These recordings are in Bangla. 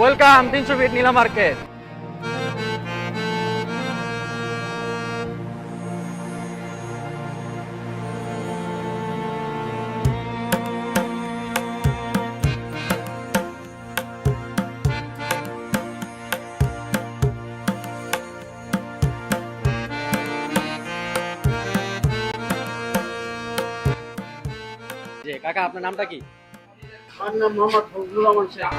ওয়েলকাম তিনশো ফিট নীলা মার্কেট কাকা আপনার নামটা কি? আমার নাম Mohammad Fazlur Rahman Sheikh.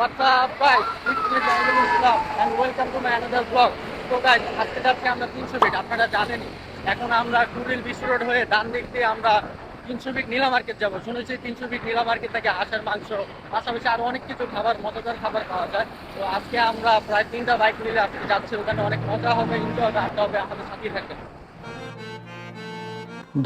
What's up guys? This is Zainul Islam and welcome to my another vlog. তো guys, আজকে যাচ্ছি আমরা তিনশো ফিট আপনারা জানেনই। এখন আমরা কুড়িল বিশ্ব রোড হয়ে ডান দিক দিয়ে আমরা তিনশো ফিট নীলা মার্কেট যাব। শুনেছি তিনশো ফিট নীলা মার্কেট থেকে হাঁসের মাংস পাশাপাশি আরও অনেক কিছু খাবার মজাদার খাবার পাওয়া যায়। তো আজকে আমরা প্রায় তিনটা বাইক মিলে আজকে যাচ্ছি। ওখানে অনেক মজা হবে এনজয় হবে আড্ডা হবে আমাদের সাথেই থাকবেন।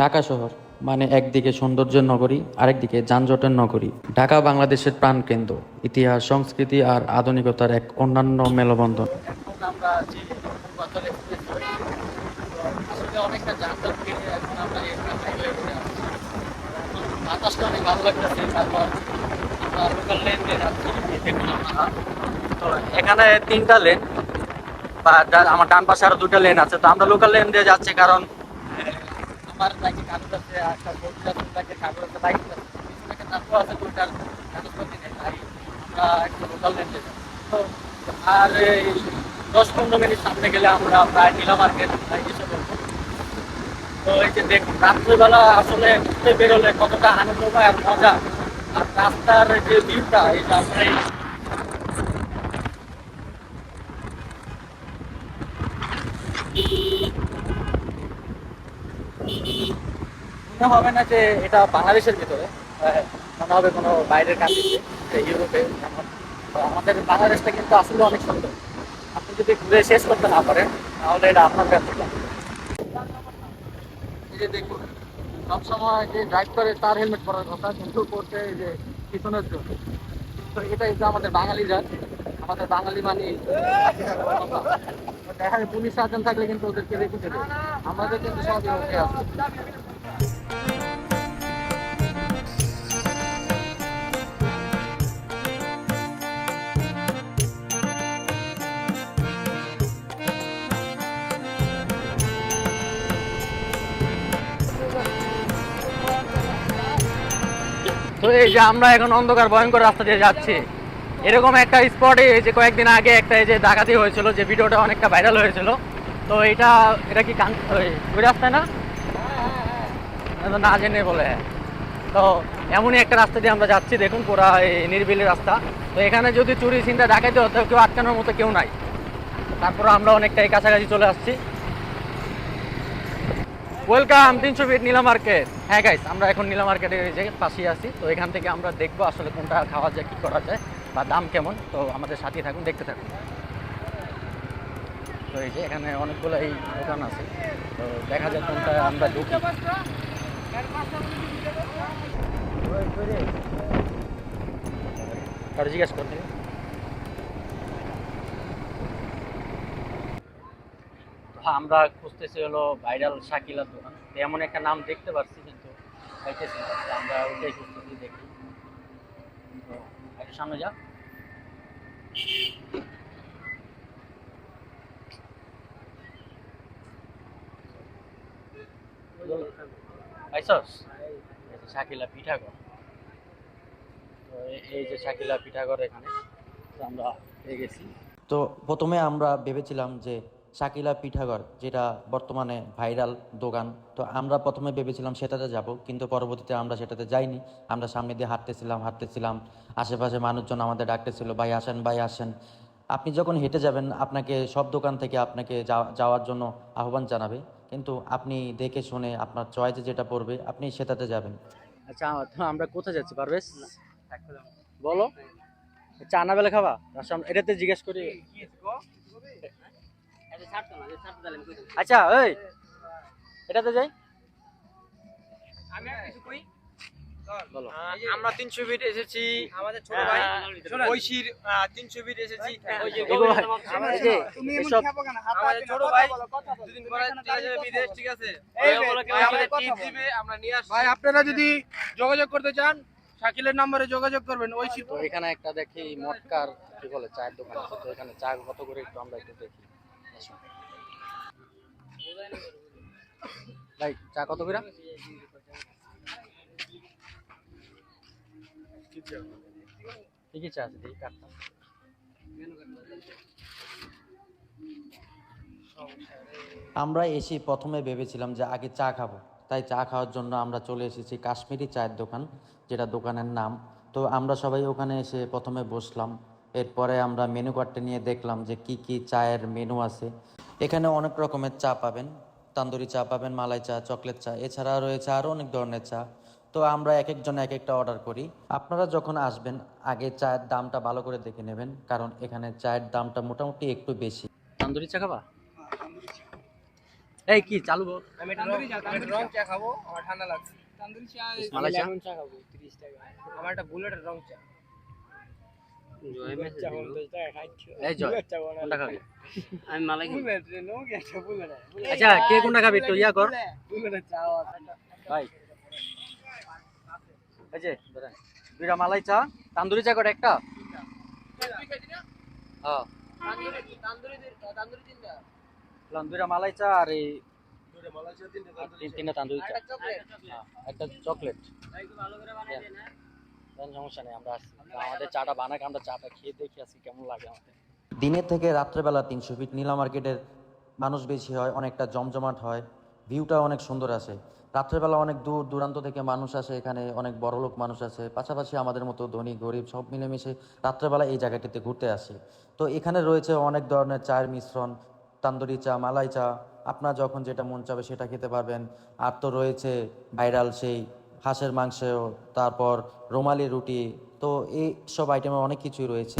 ঢাকা শহর। মানে একদিকে সৌন্দর্যের নগরী, আরেকদিকে যানজটের নগরী। ঢাকা বাংলাদেশের প্রাণকেন্দ্র, ইতিহাস, সংস্কৃতি আর আধুনিকতার এক অন্যান্য মেলবন্ধন। এখন তিনটা লেন বা আমার ডান পাশে আরও দুটো লেন আছে। তো আমরা লোকাল লেন দিয়ে যাচ্ছি কারণ আমার নাকি কাগজ আছে একটা বন্ধু আছে তাকে কাগজ আছে বাইক আছে একটা চাকু আছে দুইটার কাগজপত্র নেই, তাই, আমরা একটু লোকাল লেন দিয়ে তো, আর এই দশ পনেরো মিনিট সামনে গেলে আমরা প্রায় নীলা মার্কেট এসে বলব তো এই যে দেখুন, রাত্রিবেলা আসলে ঘুরতে বেরোলে কতটা আনন্দ পায় আর মজা। আর রাস্তার যে ভিউটা এটা আমরা মনে হবে না যে এটা বাংলাদেশের ভিতরে আহ, মনে হবে কোনো বাইরের কান্ট্রিতে ইউরোপে আমাদের বাংলাদেশটা কিন্তু আসলে অনেক সুন্দর। আপনি যদি ঘুরে শেষ করতে না পারেন তাহলে এটা আপনার ব্যর্থতা যে দেখুন সবসময় যে ড্রাইভ করে তার হেলমেট পরার কথা কিন্তু করতে এই যে পিছনের জন্য তো এটাই যে আমাদের বাঙালি জাত আমাদের বাঙালি মানে দেখা যায় পুলিশ শাসন থাকলে কিন্তু ওদেরকে রেখে দেবে আমাদের কিন্তু সহজে ওকে আছে তো এই যে আমরা এখন অন্ধকার, ভয়ঙ্কর রাস্তা দিয়ে যাচ্ছি। এরকম একটা স্পটে যে কয়েকদিন আগে একটা এই যে ডাকাতি হয়েছিল, যে ভিডিওটা অনেকটা ভাইরাল হয়েছিল। তো এটা এটা কি কান, ওই রাস্তায় না? না জেনে বলে। তো এমনই একটা রাস্তা দিয়ে আমরা যাচ্ছি, দেখুন পুরা এই নিরিবিলি রাস্তা। তো এখানে যদি চুরি চিন্তা ডাকাতি হতো কেউ আটকানোর মতো কেউ নাই। তারপর আমরা অনেকটাই কাছাকাছি চলে আসছি। ওয়েলকাম তিনশো ফিট নীলা মার্কেট হ্যাঁ গাইস আমরা এখন নীলা মার্কেটের এই যে পাশেই আছি। তো এখান থেকে আমরা দেখব আসলে কোনটা খাওয়া যায়, কি করা যায়, বা দাম কেমন। তো আমাদের সাথে থাকুন, দেখতে থাকুন। তো এই যে এখানে অনেকগুলো এই দোকান আছে। তো দেখা যায় কোনটা আমরা ঢুকি কারও জিজ্ঞেস করতে আমরা খুঁজতেছি হলো ভাইরাল শাকিলার দোকান। এমন একটা নাম দেখতে পাচ্ছি কিন্তু পাইতেছি আমরা ওইটাই খুঁজতেছি, দেখি। তো সামনে যা। শাকিলা পিঠাঘর। তো এই যে শাকিলা পিঠাঘর এখানে আমরা পেয়ে গেছি তো প্রথমে আমরা ভেবেছিলাম যে শাকিলা পিঠাঘর যেটা বর্তমানে ভাইরাল দোকান। তো আমরা প্রথমে ভেবেছিলাম সেটাতে যাব কিন্তু পরবর্তীতে আমরা সেটাতে যাইনি। আমরা সামনে দিয়ে হাঁটতেছিলাম হাঁটতেছিলাম। আশেপাশে মানুষজন আমাদের ডাকতেছিল ভাই আসেন ভাই আসেন। আপনি যখন হেঁটে যাবেন আপনাকে সব দোকান থেকে আপনাকে যাওয়া- যাওয়ার জন্য আহ্বান জানাবে। কিন্তু আপনি দেখে শুনে আপনার চয়েসে যেটা পড়বে আপনি সেটাতে যাবেন। আচ্ছা আমরা কোথায় যাচ্ছি পারবেশ বলো। চা না বেলা খাবা? এটাতে জিজ্ঞেস করি। আচ্ছা ওই এটাতে যাই। আমরা তিনশো ফিট এসেছি। আমাদের ছোট ভাই ঐশীর তিনশো ফিট এসেছি। এগো ভাই, এই যে, এসব আমাদের ছোট ভাই দুদিন পরে বিদেশ ঠিক আছে? আমাদের টিপ দিবে আমরা নিয়ে আসছি। ভাই আপনারা যদি যোগাযোগ করতে চান শাকিলের নম্বরে যোগাযোগ করবেন ওই তো এখানে একটা দেখি মটকার কি বলে চায়ের দোকান আছে তো এখানে চা কত করে একটু আমরা একটু দেখি। ভাই, চা কত করে? কি চা আছে? কাঠটা আমরা এসে প্রথমে ভেবেছিলাম যে আগে চা খাব। তাই চা খাওয়ার জন্য আমরা চলে এসেছি কাশ্মীরি চায়ের দোকান, যেটা দোকানের নাম। তো আমরা সবাই ওখানে এসে প্রথমে বসলাম। এরপরে আমরা মেনু কার্ডটা নিয়ে দেখলাম যে কি কি চায়ের মেনু আছে। এখানে অনেক রকমের চা পাবেন। তান্দুরি চা পাবেন মালাই চা চকলেট চা এছাড়া রয়েছে আরও অনেক ধরনের চা। তো আমরা এক একজন এক একটা অর্ডার করি। আপনারা যখন আসবেন আগে চায়ের দামটা ভালো করে দেখে নেবেন কারণ এখানে চায়ের দামটা মোটামুটি একটু বেশি। তান্দুরি চা খাবা? এই কি চালু বল। আমি তান্দুরি চা রং চা। খাব আমার ঠান্ডা লাগছে। তান্দুরি চা মালাই চা? চা খাব 30 টাকা। আমার একটা বুলেটের রং চা এই জয় কোনটা খাবি আমি মালাই বুলেট রে নো একটা বুলেট আচ্ছা কে কোনটা খাবি একটু ইয়া কর। চা ভাই। এই যে দুইটা মালাই চা তান্দুরি চা করে একটা? হ্যাঁ। দুইটা মালাই চা আর এই তিনটা তান্দুরি চা। চকলেট। হ্যাঁ, একটা চকলেট। ভালো করে বানাই দেন দেন সমস্যা নেই, আমরা খেয়ে আসি কেমন লাগে দিনের থেকে রাত্রেবেলা তিনশো ফিট নীলা মার্কেটের মানুষ বেশি হয়, অনেকটা জমজমাট হয় ভিউটা অনেক সুন্দর আসে। রাত্রেবেলা অনেক দূর দূরান্ত থেকে মানুষ আসে এখানে, অনেক বড় লোক মানুষ আছে পাশাপাশি আমাদের মতো ধনী, গরিব সব মিলেমিশে রাত্রেবেলা এই জায়গাটিতে ঘুরতে আসে। তো এখানে রয়েছে অনেক ধরনের চায়ের মিশ্রণ, তান্দুরি চা, মালাই চা, আপনার যখন যেটা মন চাবে সেটা খেতে পারবেন। আর তো রয়েছে ভাইরাল সেই হাঁসের মাংস তারপর রুমালি রুটি তো এই সব আইটেমে অনেক কিছুই রয়েছে।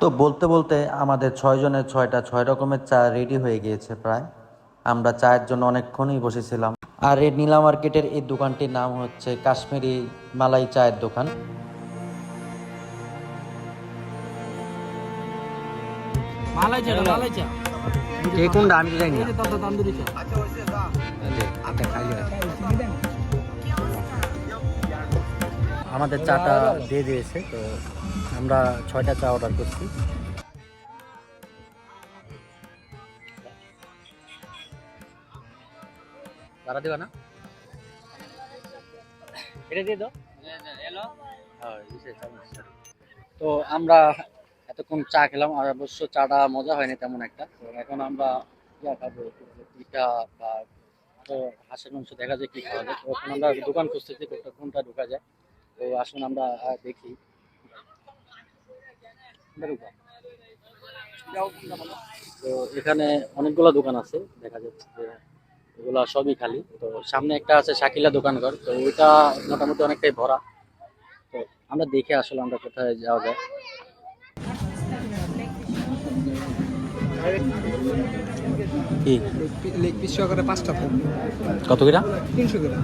তো বলতে বলতে আমাদের ছয় জনের ছয়টা ছয় রকমের চা রেডি হয়ে গিয়েছে প্রায়। আমরা চায়ের জন্য অনেকক্ষণই বসেছিলাম। আর এই নীলা মার্কেটের এই দোকানটির নাম হচ্ছে কাশ্মীরি মালাই চায়ের দোকান। মালাই চা মালাই চা। কে কোনটা? আমি জানি না। তান্দুরি চা। আমাদের চাটা দিয়ে দিয়েছে তো আমরা ছয়টা চা অর্ডার করছি। বাড়া দিবা না? এটা দিয়ে দাও। হ্যাঁ, দিছে, চামচ। তো আমরা এতক্ষণ চা খেলাম আর অবশ্য চাটা মজা হয়নি তেমন একটা। এখন আমরা ইয়া খাব পিঠা বা তো হাঁসের মাংস দেখা যায় কি খাওয়া যায়। তো এখন আমরা দোকান খুঁজতেছি কোনটা কোনটা ঢোকা যায়। তো আসুন আমরা দেখি। তো এখানে অনেকগুলো দোকান আছে দেখা যাচ্ছে যে এগুলা সবই খালি। তো সামনে একটা আছে শাকিলা দোকানঘর। তো ওইটা মোটামুটি অনেকটাই ভরা। তো আমরা দেখে আসলে আমরা কোথায় যাওয়া যায়। কি? লেগ পিস সহকারে পাঁচটা ফোন। কত কিরা? তিনশো করে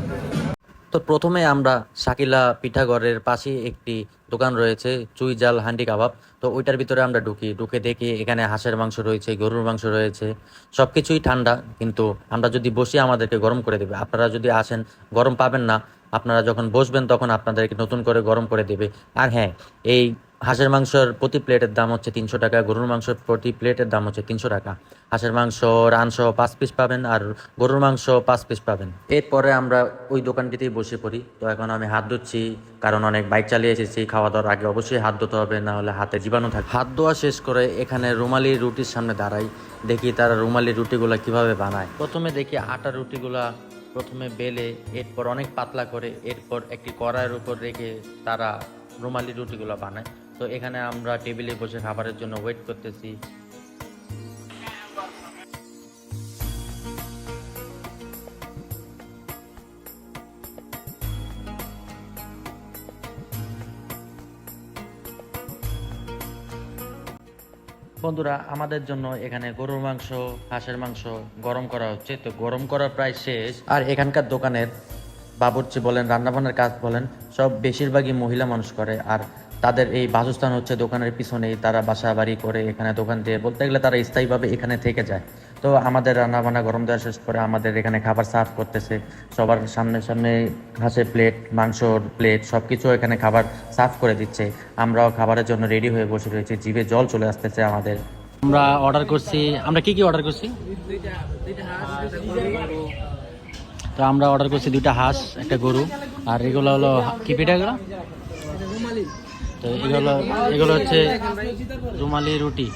তো প্রথমে আমরা শাকিলা পিঠাঘরের পাশে একটি দোকান রয়েছে, চুই জাল হান্ডি কাবাব। তো ওইটার ভিতরে আমরা ঢুকি। ঢুকে দেখি এখানে হাঁসের মাংস রয়েছে, গরুর মাংস রয়েছে। সব কিছুই ঠান্ডা, কিন্তু আমরা যদি বসি আমাদেরকে গরম করে দেবে। আপনারা যদি আসেন, গরম পাবেন না। আপনারা যখন বসবেন তখন আপনাদেরকে নতুন করে গরম করে দেবে। আর হ্যাঁ এই হাঁসের মাংসর প্রতি প্লেটের দাম হচ্ছে তিনশো টাকা, গরুর মাংসর প্রতি প্লেটের দাম হচ্ছে তিনশো টাকা। হাঁসের মাংস, রানসহ পাঁচ পিস পাবেন আর গরুর মাংস পাঁচ পিস পাবেন। এরপরে আমরা ওই দোকানটিতেই বসে পড়ি। তো এখন আমি হাত ধুচ্ছি, কারণ অনেক বাইক চালিয়ে এসেছি, খাওয়া দাওয়ার আগে অবশ্যই হাত ধুতে হবে, না হলে হাতে জীবাণু থাকে। হাত ধোয়া শেষ করে এখানে রুমালি রুটির সামনে দাঁড়াই। দেখি তারা রুমালি রুটিগুলা কীভাবে বানায়। প্রথমে দেখি আটা রুটিগুলা প্রথমে বেলে, এরপর অনেক পাতলা করে, এরপর একটি কড়াইয়ের উপর রেখে তারা রুমালি রুটিগুলো বানায়। তো এখানে আমরা টেবিলে বসে খাবারের জন্য ওয়েট করতেছি। বন্ধুরা, আমাদের জন্য এখানে গরুর মাংস, হাঁসের মাংস গরম করা হচ্ছে। তো গরম করা প্রায় শেষ। আর এখানকার দোকানের বাবুর্চি বলেন, রান্নাবান্নার কাজ বলেন, সব বেশিরভাগই মহিলা মানুষ করে। আর তাদের এই বাসস্থান হচ্ছে দোকানের পিছনেই, তারা বাসা বাড়ি করে এখানে দোকান দিয়ে, বলতে গেলে তারা স্থায়ীভাবে এখানে থেকে যায়। তো আমাদের রান্নাবান্না গরম দেওয়া শেষ করে আমাদের এখানে খাবার সার্ভ করতেছে। সবার সামনে সামনে হাঁসের প্লেট মাংসর প্লেট সব কিছু এখানে খাবার সার্ভ করে দিচ্ছে। আমরাও খাবারের জন্য রেডি হয়ে বসে রয়েছি, জিভে জল চলে আসতেছে আমাদের। আমরা অর্ডার করছি, আমরা কি কি অর্ডার করছি? তো আমরা অর্ডার করছি দুইটা হাঁস, একটা গরু, আর এগুলো হলো, কি পিঠা এগুলো? তো এগুলো এগুলো হচ্ছে রুমালি রুটি।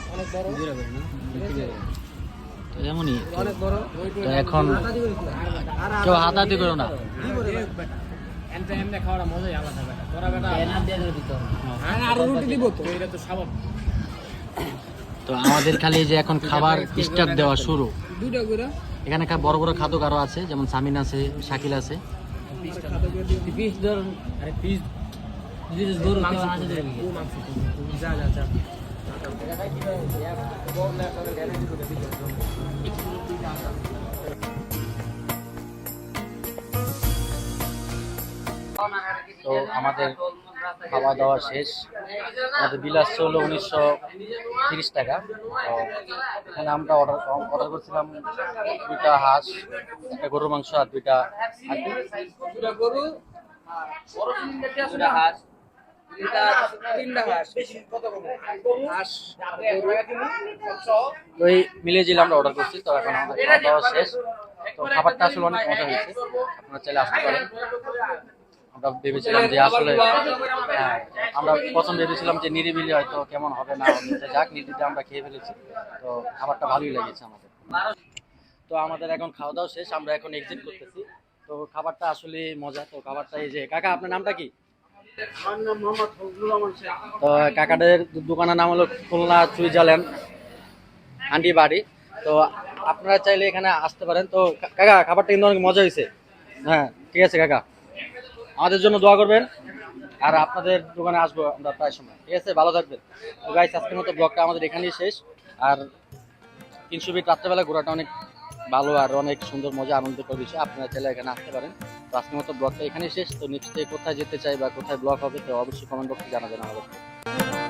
এমনই। তো এখন কেউ হাতাহাতি করো না। তো আমাদের খালি যে এখন খাবার স্টার্ট দেওয়া শুরু। এখানে বড় বড় খাদক আরও আছে, যেমন সামিন আছে, শাকিল আছে। তো আমাদের খাওয়া দাওয়া শেষ। আমাদের বিল আসছে হলো উনিশশো তিরিশ টাকা। তো এখানে আমরা অর্ডার অর্ডার করছিলাম দুইটা হাঁস একটা গরুর মাংস আর দুইটা দুটা হাঁস তিনটা তিনটা হাঁস এই মিলিয়ে জিলে আমরা অর্ডার করছি তো এখন আমাদের খাওয়া শেষ। তো খাবারটা আসলে অনেক মজা হয়েছে। আপনারা চাইলে আসতে পারেন। আমরা ভেবেছিলাম যে আসলে হ্যাঁ, আমরা প্রথম ভেবেছিলাম যে নিরিবিলি হয়তো কেমন হবে না যাক নিরিবিলি আমরা খেয়ে ফেলেছি। তো খাবারটা ভালোই লেগেছে আমাদের। তো আমাদের এখন খাওয়া দাওয়া শেষ আমরা এখন এক্সিট করতেছি। তো খাবারটা আসলে মজা তো খাবারটা এই যে কাকা আপনার নামটা কি? তো কাকাদের দোকানের নাম হলো খুলনা সুইজারল্যান্ড, আন্টি বাড়ি। তো আপনারা চাইলে এখানে আসতে পারেন। তো কাকা, খাবারটা কিন্তু অনেক মজা হয়েছে। হ্যাঁ ঠিক আছে কাকা। আমাদের জন্য দোয়া করবেন। আর আপনাদের দোকানে আসব আমরা প্রায় সময়। ঠিক আছে, ভালো থাকবেন। তো গাইস আজকের মতো ব্লগটা আমাদের এখানেই শেষ। আর তিনশো ফিট রাত্রেবেলা ঘোরাটা অনেক ভালো আর অনেক সুন্দর, মজা, আনন্দ করে বিষয় আপনারা চাইলে এখানে আসতে পারেন। তো আজকের মতো ব্লগটা এখানেই শেষ। তো নেক্সট ডে কোথায় যেতে চাই বা কোথায় ব্লগ হবে, তো অবশ্যই কমেন্ট বক্সে জানাবেন আমাদের